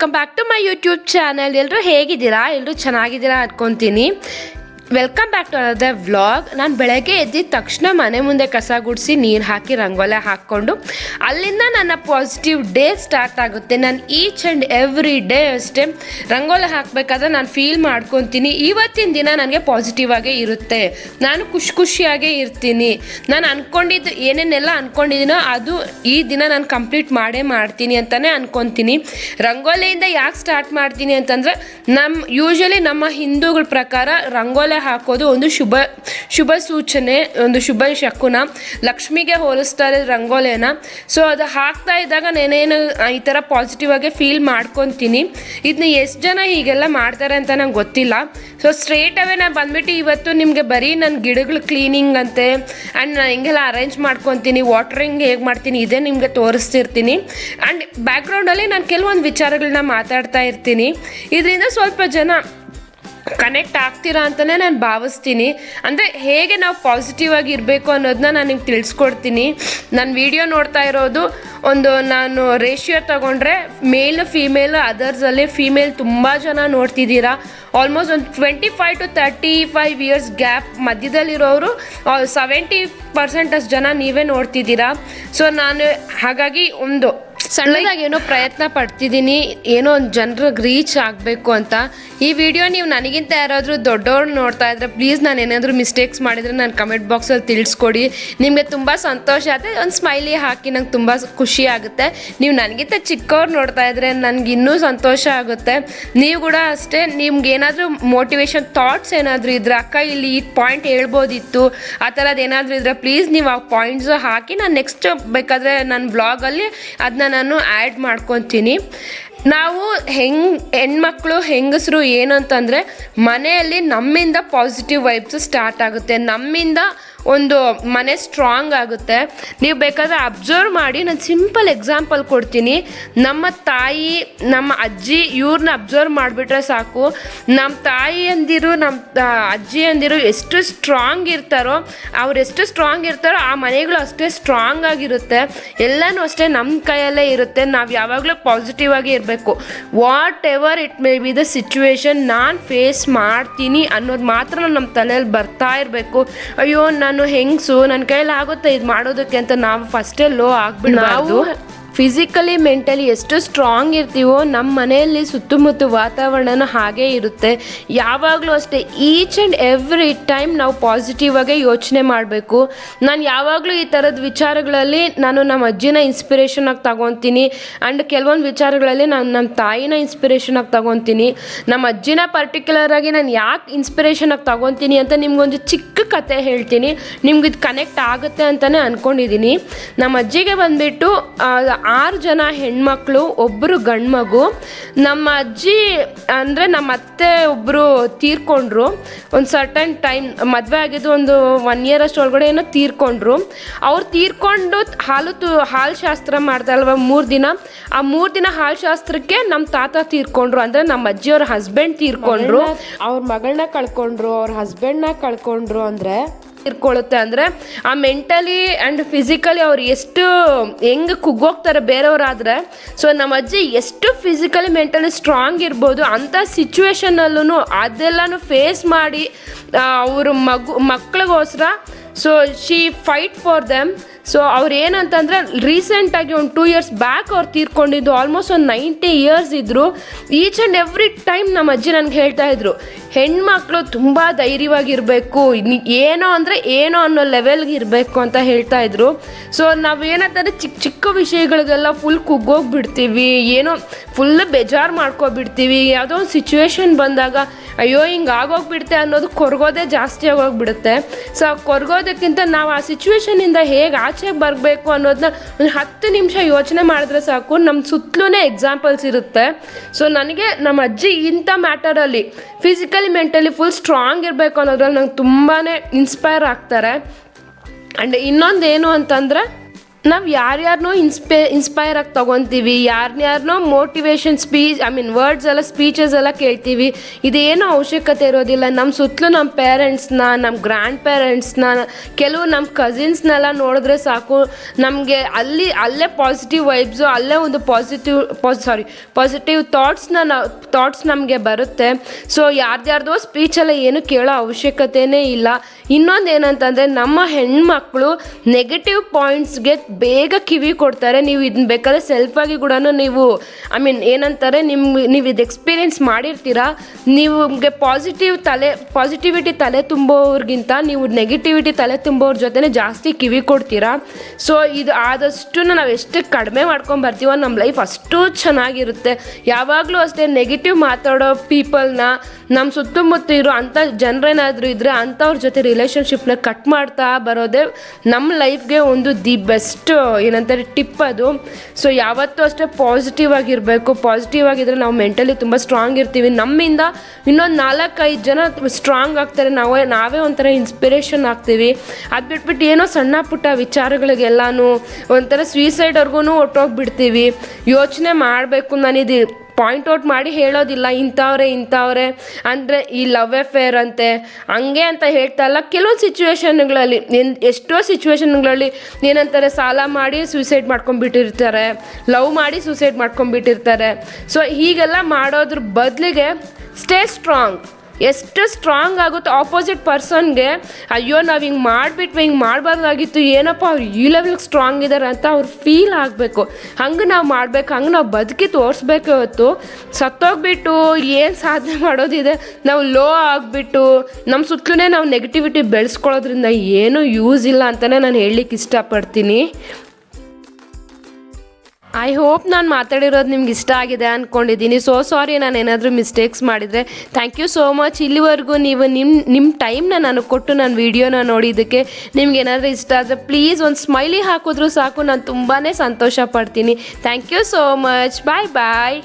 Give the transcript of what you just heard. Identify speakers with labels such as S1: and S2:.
S1: Welcome back to my YouTube channel ಎಲ್ಲರೂ ಹೇಗಿದ್ದೀರಾ? ಎಲ್ಲರೂ ಚೆನ್ನಾಗಿದ್ದೀರಾ? ಅನ್ಕೊತೀನಿ. Welcome back to another vlog ನಾನು ಬೆಳಗ್ಗೆ ಎದ್ದಿದ ತಕ್ಷಣ ಮನೆ ಮುಂದೆ ಕಸ ಗುಡಿಸಿ ನೀರು ಹಾಕಿ ರಂಗೋಲೆ ಹಾಕ್ಕೊಂಡು ಅಲ್ಲಿಂದ ನನ್ನ ಪಾಸಿಟಿವ್ ಡೇ ಸ್ಟಾರ್ಟ್ ಆಗುತ್ತೆ. ನಾನು ಈಚ್ ಆ್ಯಂಡ್ ಎವ್ರಿ ಡೇ ಅಷ್ಟೇ ರಂಗೋಲೆ ಹಾಕಬೇಕಾದ್ರೆ ನಾನು ಫೀಲ್ ಮಾಡ್ಕೊತೀನಿ. ಇವತ್ತಿನ ದಿನ ನನಗೆ ಪಾಸಿಟಿವ್ ಆಗೇ ಇರುತ್ತೆ. ನಾನು ಖುಷಿ ಖುಷಿಯಾಗೇ ಇರ್ತೀನಿ. ನಾನು ಅಂದ್ಕೊಂಡಿದ್ದು ಏನೇನೆಲ್ಲ ಅಂದ್ಕೊಂಡಿದ್ದೀನೋ ಅದು ಈ ದಿನ ನಾನು ಕಂಪ್ಲೀಟ್ ಮಾಡೇ ಮಾಡ್ತೀನಿ ಅಂತಲೇ ಅಂದ್ಕೊತೀನಿ ರಂಗೋಲಿಯಿಂದ ಯಾಕೆ ಸ್ಟಾರ್ಟ್ ಮಾಡ್ತೀನಿ ಅಂತಂದರೆ ನಮ್ಮ ಯೂಶ್ವಲಿ ನಮ್ಮ ಹಿಂದೂಗಳ ಪ್ರಕಾರ ರಂಗೋಲೆ ಹಾಕೋದು ಒಂದು ಶುಭ ಶುಭ ಸೂಚನೆ, ಒಂದು ಶುಭ ಶಕುನ. ಲಕ್ಷ್ಮಿಗೆ ಹೋಲಿಸ್ತಾರೆ ರಂಗೋಲಿನ ಸೊ ಅದು ಹಾಕ್ತಾ ಇದ್ದಾಗ ನಾನೇನು ಈ ಥರ ಪಾಸಿಟಿವ್ ಆಗಿ ಫೀಲ್ ಮಾಡ್ಕೊತೀನಿ. ಇದನ್ನ ಎಷ್ಟು ಜನ ಹೀಗೆಲ್ಲ ಮಾಡ್ತಾರೆ ಅಂತ ನಂಗೆ ಗೊತ್ತಿಲ್ಲ. ಸೊ ಸ್ಟ್ರೇಟ್ ಅವೇ ನಾನು ಬಂದ್ಬಿಟ್ಟು ಇವತ್ತು ನಿಮಗೆ ಬರೀ ನನ್ನ ಗಿಡಗಳು ಕ್ಲೀನಿಂಗ್ ಅಂತೆ ಆ್ಯಂಡ್ ನಾನು ಹಿಂಗೆಲ್ಲ ಅರೇಂಜ್ ಮಾಡ್ಕೊತೀನಿ ವಾಟ್ರಿಂಗ್ ಹೇಗೆ ಮಾಡ್ತೀನಿ, ಇದೇ ನಿಮಗೆ ತೋರಿಸ್ತಿರ್ತೀನಿ. ಆ್ಯಂಡ್ ಬ್ಯಾಕ್ಗ್ರೌಂಡಲ್ಲಿ ನಾನು ಕೆಲವೊಂದು ವಿಚಾರಗಳನ್ನ ಮಾತಾಡ್ತಾ ಇರ್ತೀನಿ. ಇದರಿಂದ ಸ್ವಲ್ಪ ಜನ ಕನೆಕ್ಟ್ ಆಗ್ತೀರಾ ಅಂತಲೇ ನಾನು ಭಾವಿಸ್ತೀನಿ. ಅಂದರೆ ಹೇಗೆ ನಾವು ಪಾಸಿಟಿವ್ ಆಗಿ ಇರಬೇಕು ಅನ್ನೋದನ್ನ ನಾನು ನಿಮ್ಗೆ ತಿಳಿಸ್ಕೊಡ್ತೀನಿ. ನಾನು ವಿಡಿಯೋ ನೋಡ್ತಾ ಇರೋದು ಒಂದು ನಾನು ರೇಷಿಯೋ ತಗೊಂಡ್ರೆ ಮೇಲ್ ಫೀಮೇಲ್ ಅದರ್ಸಲ್ಲಿ ಫೀಮೇಲ್ ತುಂಬ ಜನ ನೋಡ್ತಿದ್ದೀರಾ. ಆಲ್ಮೋಸ್ಟ್ ಒಂದು twenty five to thirty five years gap ಮಧ್ಯದಲ್ಲಿರೋರು seventy ಪರ್ಸೆಂಟಷ್ಟು ಜನ ನೀವೇ ನೋಡ್ತಿದ್ದೀರಾ. ಸೊ ನಾನು ಹಾಗಾಗಿ ಒಂದು ಸಣ್ಣದಾಗಿ ಏನೋ ಪ್ರಯತ್ನ ಪಡ್ತಿದ್ದೀನಿ ಏನೋ ಒಂದು ಜನರಿಗೆ ರೀಚ್ ಆಗಬೇಕು ಅಂತ. ಈ ವಿಡಿಯೋ ನೀವು ನನಗಿಂತ ಯಾರಾದರೂ ದೊಡ್ಡವ್ರು ನೋಡ್ತಾ ಇದ್ರೆ ಪ್ಲೀಸ್ ನಾನು ಏನಾದರೂ ಮಿಸ್ಟೇಕ್ಸ್ ಮಾಡಿದರೆ ನಾನು ಕಮೆಂಟ್ ಬಾಕ್ಸಲ್ಲಿ ತಿಳಿಸ್ಕೊಡಿ. ನಿಮಗೆ ತುಂಬ ಸಂತೋಷ ಆದರೆ ಒಂದು ಸ್ಮೈಲಿ ಹಾಕಿ ನಂಗೆ ತುಂಬ ಖುಷಿ ಆಗುತ್ತೆ. ನೀವು ನನಗಿಂತ ಚಿಕ್ಕವ್ರು ನೋಡ್ತಾ ಇದ್ರೆ ನನಗೆ ಇನ್ನೂ ಸಂತೋಷ ಆಗುತ್ತೆ. ನೀವು ಕೂಡ ಅಷ್ಟೇ ನಿಮ್ಗೇನಾದರೂ ಮೋಟಿವೇಶನ್ ಥಾಟ್ಸ್ ಏನಾದರೂ ಇದ್ರೆ, ಅಕ್ಕ ಇಲ್ಲಿ ಈ ಪಾಯಿಂಟ್ ಹೇಳ್ಬೋದಿತ್ತು, ಆ ಥರದ್ದು ಏನಾದರೂ ಇದ್ರೆ ಪ್ಲೀಸ್ ನೀವು ಆ ಪಾಯಿಂಟ್ಸು ಹಾಕಿ ನಾನು ನೆಕ್ಸ್ಟ್ ಬೇಕಾದರೆ ನನ್ನ ಬ್ಲಾಗಲ್ಲಿ ಅದನ್ನ ನಾನು ಆ್ಯಡ್ ಮಾಡ್ಕೊತೀನಿ. ನಾವು ಹೆಂಗ್, ಹೆಣ್ಮಕ್ಳು ಹೆಂಗಸರು ಏನು ಅಂತಂದರೆ ಮನೆಯಲ್ಲಿ ನಮ್ಮಿಂದ ಪಾಸಿಟಿವ್ ವೈಬ್ಸ್ ಸ್ಟಾರ್ಟ್ ಆಗುತ್ತೆ. ನಮ್ಮಿಂದ ಒಂದು ಮನೆ ಸ್ಟ್ರಾಂಗ್ ಆಗುತ್ತೆ. ನೀವು ಬೇಕಾದರೆ ಅಬ್ಸರ್ವ್ ಮಾಡಿ, ನಾನು ಸಿಂಪಲ್ ಎಕ್ಸಾಂಪಲ್ ಕೊಡ್ತೀನಿ. ನಮ್ಮ ತಾಯಿ, ನಮ್ಮ ಅಜ್ಜಿ ಇವ್ರನ್ನ ಅಬ್ಸರ್ವ್ ಮಾಡಿಬಿಟ್ರೆ ಸಾಕು. ನಮ್ಮ ತಾಯಿ ಅಂದಿರು ನಮ್ಮ ಅಜ್ಜಿ ಅಂದಿರು ಎಷ್ಟು ಸ್ಟ್ರಾಂಗ್ ಇರ್ತಾರೋ, ಅವ್ರು ಎಷ್ಟು ಸ್ಟ್ರಾಂಗ್ ಇರ್ತಾರೋ ಆ ಮನೆಗಳು ಅಷ್ಟೇ ಸ್ಟ್ರಾಂಗ್ ಆಗಿರುತ್ತೆ. ಎಲ್ಲನೂ ಅಷ್ಟೇ ನಮ್ಮ ಕೈಯಲ್ಲೇ ಇರುತ್ತೆ. ನಾವು ಯಾವಾಗಲೂ ಪಾಸಿಟಿವ್ ಆಗಿ ಇರಬೇಕು. Whatever it may be the situation ನಾನು ಫೇಸ್ ಮಾಡ್ತೀನಿ ಅನ್ನೋದು ಮಾತ್ರ ನಮ್ಮ ತಲೆಯಲ್ಲಿ ಬರ್ತಾ ಇರಬೇಕು. ಅಯ್ಯೋ, ನಾನು ಹೆಂಗಸು? ನನ್ನ ಕೈಯಲ್ಲಿ ಆಗುತ್ತೆ ಇದು ಮಾಡೋದಕ್ಕೆ ಅಂತ ನಾವು ಫಸ್ಟೇ ಲೋ ಆಗ್ಬಿಡ್ಬಾರ್ದು. ಫಿಸಿಕಲಿ ಮೆಂಟಲಿ ಎಷ್ಟು ಸ್ಟ್ರಾಂಗ್ ಇರ್ತೀವೋ ನಮ್ಮ ಮನೆಯಲ್ಲಿ ಸುತ್ತಮುತ್ತ ವಾತಾವರಣನೂ ಹಾಗೇ ಇರುತ್ತೆ. ಯಾವಾಗಲೂ ಅಷ್ಟೇ ಈಚ್ ಆ್ಯಂಡ್ ಎವ್ರಿ ಟೈಮ್ ನಾವು ಪಾಸಿಟಿವ್ ಆಗೇ ಯೋಚನೆ ಮಾಡಬೇಕು. ನಾನು ಯಾವಾಗಲೂ ಈ ಥರದ ವಿಚಾರಗಳಲ್ಲಿ ನಾನು ನಮ್ಮ ಅಜ್ಜಿನ ಇನ್ಸ್ಪಿರೇಷನ್ ಆಗಿ ತಗೊತೀನಿ ಆ್ಯಂಡ್ ಕೆಲವೊಂದು ವಿಚಾರಗಳಲ್ಲಿ ನಾನು ನಮ್ಮ ತಾಯಿನ ಇನ್ಸ್ಪಿರೇಷನ್ ಆಗಿ ತಗೊತೀನಿ. ನಮ್ಮ ಅಜ್ಜಿನ ಪರ್ಟಿಕ್ಯುಲರ್ ಆಗಿ ನಾನು ಯಾಕೆ ಇನ್ಸ್ಪಿರೇಷನ್ ಆಗಿ ತಗೊತೀನಿ ಅಂತ ನಿಮ್ಗೊಂದು ಚಿಕ್ಕ ಕತೆ ಹೇಳ್ತೀನಿ. ನಿಮ್ಗೆ ಇದು ಕನೆಕ್ಟ್ ಆಗುತ್ತೆ ಅಂತಲೇ ಅಂದ್ಕೊಂಡಿದ್ದೀನಿ ನಮ್ಮ ಅಜ್ಜಿಗೆ ಬಂದುಬಿಟ್ಟು ಆರು ಜನ ಹೆಣ್ಮಕ್ಳು ಒಬ್ಬರು ಗಂಡ್ಮಗು. ನಮ್ಮ ಅಜ್ಜಿ ಅಂದರೆ ನಮ್ಮ ಅತ್ತೆ ಒಬ್ಬರು ತೀರ್ಕೊಂಡ್ರು. ಒಂದು ಸರ್ಟನ್ ಟೈಮ್ ಮದುವೆ ಆಗಿದ್ದು ಒಂದು ಒನ್ ಇಯರ್ ಅಷ್ಟು ಒಳಗಡೆ ಏನೋ ತೀರ್ಕೊಂಡ್ರು. ಅವ್ರು ತೀರ್ಕೊಂಡು ಹಾಲು ತು, ಹಾಲು ಶಾಸ್ತ್ರ ಮಾಡ್ತಾರಲ್ವ ಮೂರು ದಿನ? ಆ ಮೂರು ದಿನ ಹಾಲು ಶಾಸ್ತ್ರಕ್ಕೆ ನಮ್ಮ ತಾತ ತೀರ್ಕೊಂಡ್ರು. ಅಂದರೆ ನಮ್ಮ ಅಜ್ಜಿ ಅವ್ರ ಹಸ್ಬೆಂಡ್ ತೀರ್ಕೊಂಡ್ರು ಅವ್ರ ಮಗಳನ್ನ ಕಳ್ಕೊಂಡ್ರು, ಅವ್ರ ಹಸ್ಬೆಂಡ್ನ ಕಳ್ಕೊಂಡ್ರು ಅಂದರೆ ಇರ್ಕೊಳ್ಳುತ್ತೆ ಅಂದರೆ ಆ ಮೆಂಟಲಿ ಆ್ಯಂಡ್ ಫಿಸಿಕಲಿ ಅವ್ರು ಎಷ್ಟು ಹೆಂಗೆ ಕುಗ್ಗೋಗ್ತಾರೆ ಬೇರೆಯವರಾದರೆ ಸೊ ನಮ್ಮ ಅಜ್ಜಿ ಎಷ್ಟು ಫಿಸಿಕಲಿ ಮೆಂಟಲಿ ಸ್ಟ್ರಾಂಗ್ ಇರ್ಬೋದು ಅಂಥ ಸಿಚುವೇಶನಲ್ಲೂ ಅದೆಲ್ಲನೂ ಫೇಸ್ ಮಾಡಿ ಅವರು ಮಗು, ಮಕ್ಳಿಗೋಸ್ಕರ so she fight for them so ಅವ್ರು ಏನಂತಂದರೆ ರೀಸೆಂಟಾಗಿ ಒಂದು ಟೂ ಇಯರ್ಸ್ ಬ್ಯಾಕ್ ಅವ್ರು ತೀರ್ಕೊಂಡಿದ್ದು ಆಲ್ಮೋಸ್ಟ್ ಒಂದು ನೈಂಟಿ ಇಯರ್ಸ್ ಇದ್ದರು ಈಚ್ ಆ್ಯಂಡ್ ಎವ್ರಿ ಟೈಮ್ ನಮ್ಮ ಅಜ್ಜಿ ನನಗೆ ಹೇಳ್ತಾ ಇದ್ರು ಹೆಣ್ಮಕ್ಳು ತುಂಬ ಧೈರ್ಯವಾಗಿರಬೇಕು. ಏನೋ ಅಂದರೆ ಏನೋ ಅನ್ನೋ ಲೆವೆಲ್ಗೆ ಇರಬೇಕು ಅಂತ ಹೇಳ್ತಾ ಇದ್ರು. ಸೊ ನಾವೇನಂತಂದರೆ ಚಿಕ್ಕ ಚಿಕ್ಕ ವಿಷಯಗಳಿಗೆಲ್ಲ ಫುಲ್ ಕುಗ್ಗೋಗ್ಬಿಡ್ತೀವಿ. ಏನೋ ಫುಲ್ ಬೇಜಾರು ಮಾಡ್ಕೊಬಿಡ್ತೀವಿ. ಯಾವುದೋ ಒಂದು ಸಿಚುವೇಶನ್ ಬಂದಾಗ, ಅಯ್ಯೋ, ಹಿಂಗೆ ಆಗೋಗ್ಬಿಡುತ್ತೆ ಅನ್ನೋದು ಕೊರಗೋದೇ ಜಾಸ್ತಿ ಆಗೋಗ್ಬಿಡುತ್ತೆ. ಸೊ ಕೊರಗೋದಕ್ಕಿಂತ ನಾವು ಆ ಸಿಚುವೇಶನಿಂದ ಹೇಗೆ ಆಚೆಗೆ ಬರಬೇಕು ಅನ್ನೋದನ್ನ ಒಂದು ಹತ್ತು ನಿಮಿಷ ಯೋಚನೆ ಮಾಡಿದ್ರೆ ಸಾಕು. ನಮ್ಮ ಸುತ್ತಲೂ ಎಕ್ಸಾಂಪಲ್ಸ್ ಇರುತ್ತೆ. ಸೊ ನನಗೆ ನಮ್ಮ ಅಜ್ಜಿ ಇಂಥ ಮ್ಯಾಟರಲ್ಲಿ ಫಿಸಿಕಲಿ ಮೆಂಟಲಿ ಫುಲ್ ಸ್ಟ್ರಾಂಗ್ ಇರಬೇಕು ಅನ್ನೋದ್ರಲ್ಲಿ ನಂಗೆ ತುಂಬಾ ಇನ್ಸ್ಪೈರ್ ಆಗ್ತಾರೆ. ಆ್ಯಂಡ್ ಇನ್ನೊಂದು ಏನು ಅಂತಂದರೆ ನಾವು ಯಾರ್ಯಾರನ್ನೋ ಇನ್ಸ್ಪೇ ಇನ್ಸ್ಪೈರ್ ಆಗಿ ತೊಗೊತೀವಿ ಯಾರನ್ಯಾರನ್ನೋ motivation speech I mean words ಎಲ್ಲ ಸ್ಪೀಚಸ್ ಎಲ್ಲ ಕೇಳ್ತೀವಿ. ಇದೇನು ಅವಶ್ಯಕತೆ ಇರೋದಿಲ್ಲ. ನಮ್ಮ ಸುತ್ತಲೂ ನಮ್ಮ ಪೇರೆಂಟ್ಸ್ನ ನಮ್ಮ ಗ್ರ್ಯಾಂಡ್ ಪೇರೆಂಟ್ಸ್ನ ಕೆಲವು ನಮ್ಮ ಕಸಿನ್ಸ್ನೆಲ್ಲ ನೋಡಿದ್ರೆ ಸಾಕು. ನಮಗೆ ಅಲ್ಲಿ, ಅಲ್ಲೇ ಪಾಸಿಟಿವ್ ವೈಬ್ಸು ಅಲ್ಲೇ ಒಂದು ಪಾಸಿಟಿವ್ ಪಾಸ್ ಸಾರಿ ಪಾಸಿಟಿವ್ ಥಾಟ್ಸ್ನ ನಾವು ಥಾಟ್ಸ್ ನಮಗೆ ಬರುತ್ತೆ. ಸೊ ಯಾರ್ದ್ಯಾರ್ದೋ ಸ್ಪೀಚೆಲ್ಲ ಏನು ಕೇಳೋ ಅವಶ್ಯಕತೆನೇ ಇಲ್ಲ. ಇನ್ನೊಂದು ಏನಂತಂದರೆ ನಮ್ಮ ಹೆಣ್ಮಕ್ಳು ನೆಗೆಟಿವ್ ಪಾಯಿಂಟ್ಸ್ಗೆ ಬೇಗ ಕಿವಿ ಕೊಡ್ತಾರೆ, ನೀವು ಇದನ್ನ ಬೇಕಾದ್ರೆ ಸೆಲ್ಫಾಗಿ ಕೂಡ ನೀವು ಐ ಮೀನ್ ಏನಂತಾರೆ, ನಿಮ್ಗೆ, ನೀವು ಇದು ಎಕ್ಸ್ಪೀರಿಯನ್ಸ್ ಮಾಡಿರ್ತೀರಾ, ನಿಮಗೆ ಪಾಸಿಟಿವ್ ತಲೆ ಪಾಸಿಟಿವಿಟಿ ತಲೆ ತುಂಬೋರ್ಗಿಂತ ನೀವು ನೆಗೆಟಿವಿಟಿ ತಲೆ ತುಂಬೋರ ಜೊತೆ ಜಾಸ್ತಿ ಕಿವಿ ಕೊಡ್ತೀರಾ. ಸೊ ಇದು ಆದಷ್ಟು ನಾವು ಎಷ್ಟು ಕಡಿಮೆ ಮಾಡ್ಕೊಂಡು ಬರ್ತೀವೋ ನಮ್ಮ ಲೈಫ್ ಅಷ್ಟು ಚೆನ್ನಾಗಿರುತ್ತೆ. ಯಾವಾಗಲೂ ಅಷ್ಟೇ ನೆಗೆಟಿವ್ ಮಾತಾಡೋ ಪೀಪಲ್ನ ನಮ್ಮ ಸುತ್ತಮುತ್ತ ಇರೋ ಅಂಥ ಜನರೇನಾದರೂ ಇದ್ದರೆ ಅಂಥವ್ರ ಜೊತೆ ರಿಲೇಷನ್ಶಿಪ್ನ ಕಟ್ ಮಾಡ್ತಾ ಬರೋದೇ ನಮ್ಮ ಲೈಫ್ಗೆ ಒಂದು ದಿ ಬೆಸ್ಟ್ ಏನಂತಾರೆ ಟಿಪ್ ಅದು. ಸೊ ಯಾವತ್ತೂ ಅಷ್ಟೇ ಪಾಸಿಟಿವ್ ಆಗಿರಬೇಕು. ಪಾಸಿಟಿವ್ ಆಗಿದ್ರೆ ನಾವು ಮೆಂಟಲಿ ತುಂಬ ಸ್ಟ್ರಾಂಗ್ ಇರ್ತೀವಿ. ನಮ್ಮಿಂದ ಇನ್ನೊಂದು ನಾಲ್ಕೈದು ಜನ ಸ್ಟ್ರಾಂಗ್ ಆಗ್ತಾರೆ. ನಾವೇ ನಾವೇ ಒಂಥರ ಇನ್ಸ್ಪಿರೇಷನ್ ಆಗ್ತೀವಿ. ಅದು ಬಿಟ್ಬಿಟ್ಟು ಏನೋ ಸಣ್ಣ ಪುಟ್ಟ ವಿಚಾರಗಳಿಗೆಲ್ಲನೂ ಒಂಥರ ಸ್ವೀಸೈಡ್ವರೆಗೂ ಹೊಟ್ಟೋಗ್ಬಿಡ್ತೀವಿ ಯೋಚನೆ ಮಾಡಬೇಕು ನಾನಿದು ಪಾಯಿಂಟ್ ಔಟ್ ಮಾಡಿ ಹೇಳೋದಿಲ್ಲ, ಇಂಥವ್ರೆ ಇಂಥವ್ರೆ. ಅಂದರೆ ಈ ಲವ್ ಅಫೇರ್ ಅಂತೆ, ಹಂಗೆ ಅಂತ ಹೇಳ್ತಾ ಇಲ್ಲ. ಕೆಲವೊಂದು ಸಿಚುವೇಶನ್ಗಳಲ್ಲಿ ಎಷ್ಟೋ ಸಿಚುವೇಶನ್ಗಳಲ್ಲಿ ಏನಂತಾರೆ, ಸಾಲ ಮಾಡಿ ಸೂಸೈಡ್ ಮಾಡ್ಕೊಂಡ್ಬಿಟ್ಟಿರ್ತಾರೆ. ಲವ್ ಮಾಡಿ ಸೂಸೈಡ್ ಮಾಡ್ಕೊಂಡ್ಬಿಟ್ಟಿರ್ತಾರೆ. ಸೊ ಹೀಗೆಲ್ಲ ಮಾಡೋದ್ರ ಬದಲಿಗೆ ಸ್ಟೇ ಸ್ಟ್ರಾಂಗ್ ಎಷ್ಟು ಸ್ಟ್ರಾಂಗ್ ಆಗುತ್ತೋ ಆಪೋಸಿಟ್ ಪರ್ಸನ್ಗೆ ಅಯ್ಯೋ, ನಾವು ಹಿಂಗೆ ಮಾಡಿಬಿಟ್ವಿ, ಹಿಂಗೆ ಮಾಡಬಾರ್ದಾಗಿತ್ತು, ಏನಪ್ಪ ಅವ್ರು ಈ ಲೆವೆಲ್ಗೆ ಸ್ಟ್ರಾಂಗ್ ಇದ್ದಾರೆ ಅಂತ ಅವ್ರು ಫೀಲ್ ಆಗಬೇಕು. ಹಂಗೆ ನಾವು ಮಾಡ್ಬೇಕು, ಹಂಗೆ ನಾವು ಬದುಕಿ ತೋರಿಸ್ಬೇಕು ಇವತ್ತು ಸತ್ತೋಗ್ಬಿಟ್ಟು ಏನು ಸಾಧನೆ ಮಾಡೋದಿದೆ? ನಾವು ಲೋ ಆಗಿಬಿಟ್ಟು ನಮ್ಮ ಸುತ್ತಲೂ ನಾವು ನೆಗೆಟಿವಿಟಿ ಬೆಳೆಸ್ಕೊಳ್ಳೋದ್ರಿಂದ ಏನೂ ಯೂಸ್ ಇಲ್ಲ ಅಂತಲೇ ನಾನು ಹೇಳಲಿಕ್ಕೆ ಇಷ್ಟಪಡ್ತೀನಿ. ಐ ಹೋಪ್ ನಾನು ಮಾತಾಡಿರೋದು ನಿಮ್ಗೆ ಇಷ್ಟ ಆಗಿದೆ ಅಂದ್ಕೊಂಡಿದ್ದೀನಿ ಸೊ ಸಾರಿ ನಾನು ಏನಾದರೂ ಮಿಸ್ಟೇಕ್ಸ್ ಮಾಡಿದರೆ. ಥ್ಯಾಂಕ್ ಯು ಸೋ ಮಚ್ ಇಲ್ಲಿವರೆಗೂ ನೀವು ನಿಮ್ಮ ನಿಮ್ಮ ಟೈಮ್ನ ನಾನು ಕೊಟ್ಟು ನಾನು ವೀಡಿಯೋನ ನೋಡಿದ್ದಕ್ಕೆ ನಿಮ್ಗೆ ಏನಾದರೂ ಇಷ್ಟ ಆದರೆ ಪ್ಲೀಸ್ ಒಂದು ಸ್ಮೈಲಿ ಹಾಕಿದ್ರು ಸಾಕು. ನಾನು ತುಂಬಾ ಸಂತೋಷ ಪಡ್ತೀನಿ. Thank you so much bye bye